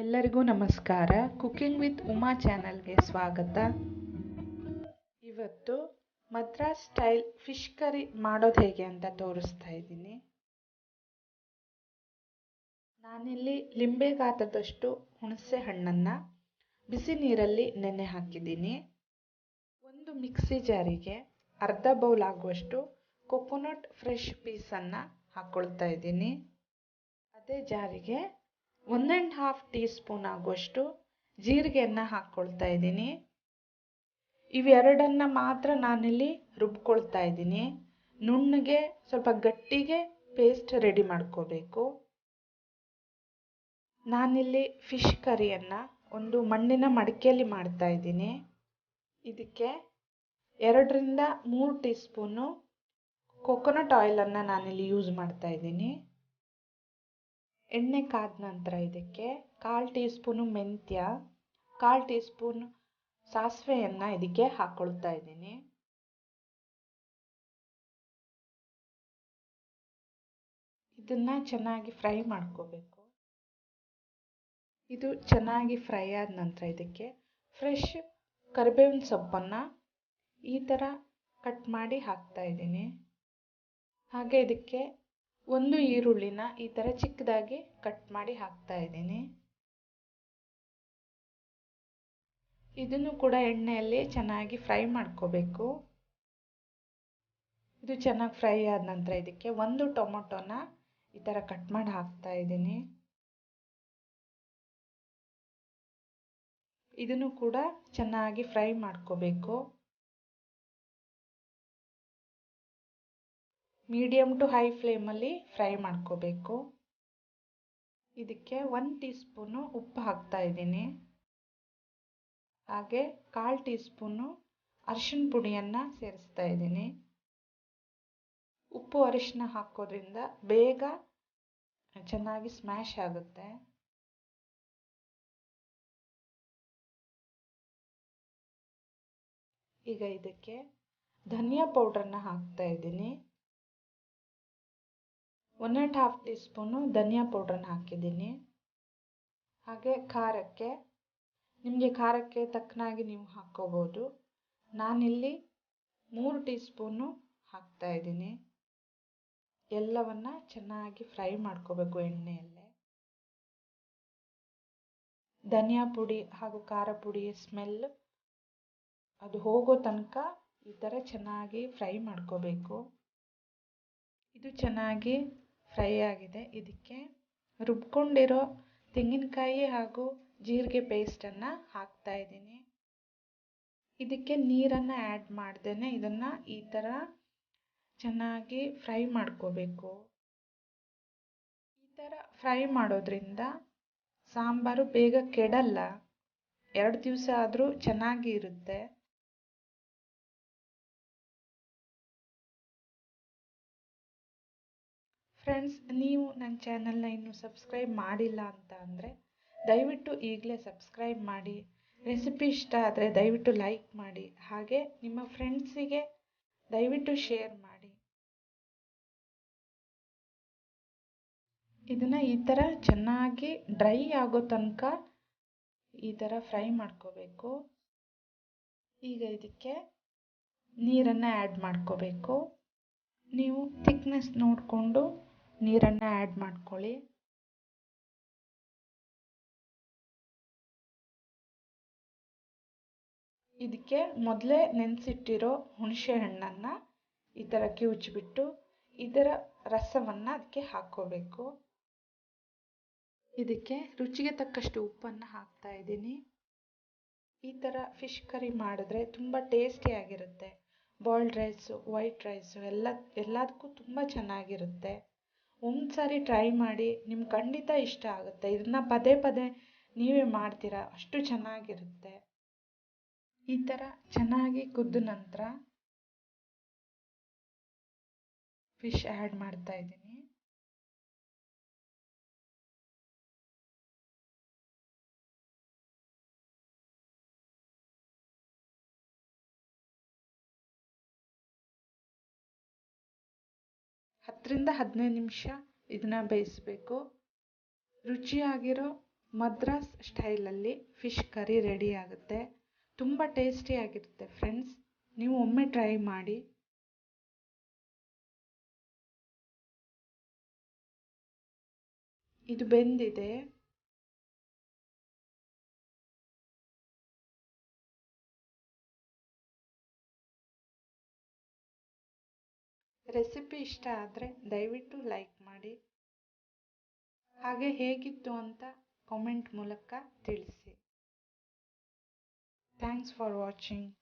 ಎಲ್ಲರಿಗೂ ನಮಸ್ಕಾರ. Cooking with Uma ಚಾನಲ್ಗೆ ಸ್ವಾಗತ. ಇವತ್ತು ಮದ್ರಾಸ್ ಸ್ಟೈಲ್ ಫಿಶ್ ಕರಿ ಮಾಡೋದು ಹೇಗೆ ಅಂತ ತೋರಿಸ್ತಾ ಇದ್ದೀನಿ. ನಾನಿಲ್ಲಿ ಲಿಂಬೆ ಗಾತ್ರದಷ್ಟು ಹುಣಸೆ ಹಣ್ಣನ್ನು ಬಿಸಿ ನೀರಲ್ಲಿ ನೆನೆ ಹಾಕಿದ್ದೀನಿ. ಒಂದು ಮಿಕ್ಸಿ ಜಾರಿಗೆ ಅರ್ಧ ಬೌಲ್ ಆಗುವಷ್ಟು ಕೊಕೊನಟ್ ಫ್ರೆಶ್ ಪೀಸನ್ನು ಹಾಕ್ಕೊಳ್ತಾ ಇದ್ದೀನಿ. ಅದೇ ಜಾರಿಗೆ one and half teaspoon ಆಗುವಷ್ಟು ಜೀರಿಗೆಯನ್ನು ಹಾಕ್ಕೊಳ್ತಾ ಇದ್ದೀನಿ. ಇವೆರಡನ್ನು ಮಾತ್ರ ನಾನಿಲ್ಲಿ ರುಬ್ಕೊಳ್ತಾ ಇದ್ದೀನಿ. ನುಣ್ಣಗೆ ಸ್ವಲ್ಪ ಗಟ್ಟಿಗೆ ಪೇಸ್ಟ್ ರೆಡಿ ಮಾಡ್ಕೋಬೇಕು. ನಾನಿಲ್ಲಿ ಫಿಶ್ ಕರಿಯನ್ನು ಒಂದು ಮಣ್ಣಿನ ಮಡಿಕೆಯಲ್ಲಿ ಮಾಡ್ತಾ ಇದ್ದೀನಿ. ಇದಕ್ಕೆ ಎರಡರಿಂದ ಮೂರು ಟೀ ಸ್ಪೂನು ಕೊಕೊನಟ್ ಆಯಿಲನ್ನು ನಾನಿಲ್ಲಿ ಯೂಸ್ ಮಾಡ್ತಾ ಇದ್ದೀನಿ. ಎಣ್ಣೆ ಕಾದ ನಂತರ ಇದಕ್ಕೆ ಕಾಲು ಟೀ ಸ್ಪೂನು ಮೆಂತ್ಯ, ಕಾಲು ಟೀ ಸ್ಪೂನ್ ಸಾಸಿವೆಯನ್ನು ಇದಕ್ಕೆ ಹಾಕ್ಕೊಳ್ತಾ ಇದ್ದೀನಿ. ಇದನ್ನು ಚೆನ್ನಾಗಿ ಫ್ರೈ ಮಾಡ್ಕೋಬೇಕು. ಇದು ಚೆನ್ನಾಗಿ ಫ್ರೈ ಆದ ನಂತರ ಇದಕ್ಕೆ ಫ್ರೆಶ್ ಕರಿಬೇವಿನ ಸೊಪ್ಪನ್ನು ಈ ಥರ ಕಟ್ ಮಾಡಿ ಹಾಕ್ತಾ ಇದ್ದೀನಿ. ಹಾಗೆ ಇದಕ್ಕೆ ಒಂದು ಈರುಳ್ಳಿನ ಈ ಥರ ಚಿಕ್ಕದಾಗಿ ಕಟ್ ಮಾಡಿ ಹಾಕ್ತಾ ಇದ್ದೀನಿ. ಇದನ್ನು ಕೂಡ ಎಣ್ಣೆಯಲ್ಲಿ ಚೆನ್ನಾಗಿ ಫ್ರೈ ಮಾಡ್ಕೋಬೇಕು. ಇದು ಚೆನ್ನಾಗಿ ಫ್ರೈ ಆದ ನಂತರ ಇದಕ್ಕೆ ಒಂದು ಟೊಮೊಟೊನ ಈ ಥರ ಕಟ್ ಮಾಡಿ ಹಾಕ್ತಾ ಇದ್ದೀನಿ. ಇದನ್ನು ಕೂಡ ಚೆನ್ನಾಗಿ ಫ್ರೈ ಮಾಡ್ಕೋಬೇಕು. ಮೀಡಿಯಮ್ ಟು ಹೈ ಫ್ಲೇಮಲ್ಲಿ ಫ್ರೈ ಮಾಡ್ಕೋಬೇಕು. ಇದಕ್ಕೆ ಒನ್ ಟೀ ಸ್ಪೂನು ಉಪ್ಪು ಹಾಕ್ತಾ ಇದ್ದೀನಿ. ಹಾಗೆ ಕಾಲು ಟೀ ಸ್ಪೂನು ಅರಿಶಿನ ಪುಡಿಯನ್ನು ಸೇರಿಸ್ತಾ ಇದ್ದೀನಿ. ಉಪ್ಪು ಅರಿಶಿನ ಹಾಕೋದ್ರಿಂದ ಬೇಗ ಚೆನ್ನಾಗಿ ಸ್ಮ್ಯಾಶ್ ಆಗುತ್ತೆ. ಈಗ ಇದಕ್ಕೆ ಧನಿಯಾ ಪೌಡ್ರನ್ನ ಹಾಕ್ತಾ ಇದ್ದೀನಿ. One and half teaspoon ಧನಿಯಾ ಪೌಡ್ರನ್ನ ಹಾಕಿದ್ದೀನಿ. ಹಾಗೆ ಖಾರಕ್ಕೆ, ನಿಮಗೆ ಖಾರಕ್ಕೆ ತಕ್ಕನಾಗಿ ನೀವು ಹಾಕ್ಕೋಬೋದು. ನಾನಿಲ್ಲಿ ಮೂರು ಟೀ ಸ್ಪೂನು ಹಾಕ್ತಾ ಇದ್ದೀನಿ. ಎಲ್ಲವನ್ನ ಚೆನ್ನಾಗಿ ಫ್ರೈ ಮಾಡ್ಕೋಬೇಕು ಎಣ್ಣೆಯಲ್ಲೇ. ಧನಿಯಾ ಪುಡಿ ಹಾಗೂ ಖಾರ ಪುಡಿ ಸ್ಮೆಲ್ ಅದು ಹೋಗೋ ತನಕ ಈ ಥರ ಚೆನ್ನಾಗಿ ಫ್ರೈ ಮಾಡ್ಕೋಬೇಕು. ಇದು ಚೆನ್ನಾಗಿ ಫ್ರೈ ಆಗಿದೆ. ಇದಕ್ಕೆ ರುಬ್ಕೊಂಡಿರೋ ತೆಂಗಿನಕಾಯಿ ಹಾಗೂ ಜೀರಿಗೆ ಪೇಸ್ಟನ್ನು ಹಾಕ್ತಾ ಇದ್ದೀನಿ. ಇದಕ್ಕೆ ನೀರನ್ನು ಆ್ಯಡ್ ಮಾಡ್ದೇ ಇದನ್ನು ಈ ಥರ ಚೆನ್ನಾಗಿ ಫ್ರೈ ಮಾಡ್ಕೋಬೇಕು. ಈ ಥರ ಫ್ರೈ ಮಾಡೋದ್ರಿಂದ ಸಾಂಬಾರು ಬೇಗ ಕೆಡಲ್ಲ. ಎರಡು ದಿವಸ ಆದರೂ ಚೆನ್ನಾಗಿ ಇರುತ್ತೆ ಫ್ರೆಂಡ್ಸ್ ನೀವು ನನ್ನ ಚಾನಲ್ನ ಇನ್ನೂ ಸಬ್ಸ್ಕ್ರೈಬ್ ಮಾಡಿಲ್ಲ ಅಂತ ಅಂದರೆ ದಯವಿಟ್ಟು ಈಗಲೇ ಸಬ್ಸ್ಕ್ರೈಬ್ ಮಾಡಿ. ರೆಸಿಪಿ ಇಷ್ಟ ಆದರೆ ದಯವಿಟ್ಟು ಲೈಕ್ ಮಾಡಿ. ಹಾಗೆ ನಿಮ್ಮ ಫ್ರೆಂಡ್ಸಿಗೆ ದಯವಿಟ್ಟು ಶೇರ್ ಮಾಡಿ. ಇದನ್ನು ಈ ಥರ ಚೆನ್ನಾಗಿ ಡ್ರೈ ಆಗೋ ತನಕ ಈ ಥರ ಫ್ರೈ ಮಾಡ್ಕೋಬೇಕು. ಈಗ ಇದಕ್ಕೆ ನೀರನ್ನು ಆ್ಯಡ್ ಮಾಡ್ಕೋಬೇಕು. ನೀವು ಥಿಕ್ನೆಸ್ ನೋಡಿಕೊಂಡು ನೀರನ್ನು ಆ್ಯಡ್ ಮಾಡ್ಕೊಳ್ಳಿ. ಇದಕ್ಕೆ ಮೊದಲೇ ನೆನೆಸಿಟ್ಟಿರೋ ಹುಣಸೆ ಹಣ್ಣನ್ನು ಈ ಥರ ಕಿವುಚ್ಬಿಟ್ಟು ಇದರ ರಸವನ್ನು ಅದಕ್ಕೆ ಹಾಕ್ಕೋಬೇಕು. ಇದಕ್ಕೆ ರುಚಿಗೆ ತಕ್ಕಷ್ಟು ಉಪ್ಪನ್ನು ಹಾಕ್ತಾ ಇದ್ದೀನಿ. ಈ ಥರ ಫಿಶ್ ಕರಿ ಮಾಡಿದ್ರೆ ತುಂಬ ಟೇಸ್ಟಿಯಾಗಿರುತ್ತೆ ಬಾಯ್ಲ್ಡ್ ರೈಸು ವೈಟ್ ರೈಸು ಎಲ್ಲ ಎಲ್ಲದಕ್ಕೂ ತುಂಬ ಚೆನ್ನಾಗಿರುತ್ತೆ. ಒಂದು ಸಾರಿ ಟ್ರೈ ಮಾಡಿ ನಿಮ್ಗೆ ಖಂಡಿತ ಇಷ್ಟ ಆಗುತ್ತೆ. ಇದನ್ನು ಪದೇ ಪದೇ ನೀವೇ ಮಾಡ್ತೀರಾ, ಅಷ್ಟು ಚೆನ್ನಾಗಿರುತ್ತೆ. ಈ ಥರ ಚೆನ್ನಾಗಿ ಕುದ್ದ ನಂತರ ಫಿಶ್ ಆ್ಯಡ್ ಮಾಡ್ತಾ ಇದ್ದೀನಿ. ಹತ್ತರಿಂದ ಹದಿನೈದು ನಿಮಿಷ ಇದನ್ನು ಬೇಯಿಸಬೇಕು. ರುಚಿಯಾಗಿರೋ ಮದ್ರಾಸ್ ಸ್ಟೈಲಲ್ಲಿ ಫಿಶ್ ಕರಿ ರೆಡಿ ಆಗುತ್ತೆ. ತುಂಬ ಟೇಸ್ಟಿಯಾಗಿರುತ್ತೆ ಫ್ರೆಂಡ್ಸ್. ನೀವು ಒಮ್ಮೆ ಟ್ರೈ ಮಾಡಿ. ಇದು ಬೆಂದಿದೆ. ರೆಸಿಪಿ ಇಷ್ಟ ಆದರೆ ದಯವಿಟ್ಟು ಲೈಕ್ ಮಾಡಿ. ಹಾಗೆ ಹೇಗಿತ್ತು ಅಂತ ಕಾಮೆಂಟ್ ಮೂಲಕ ತಿಳಿಸಿ. Thanks for watching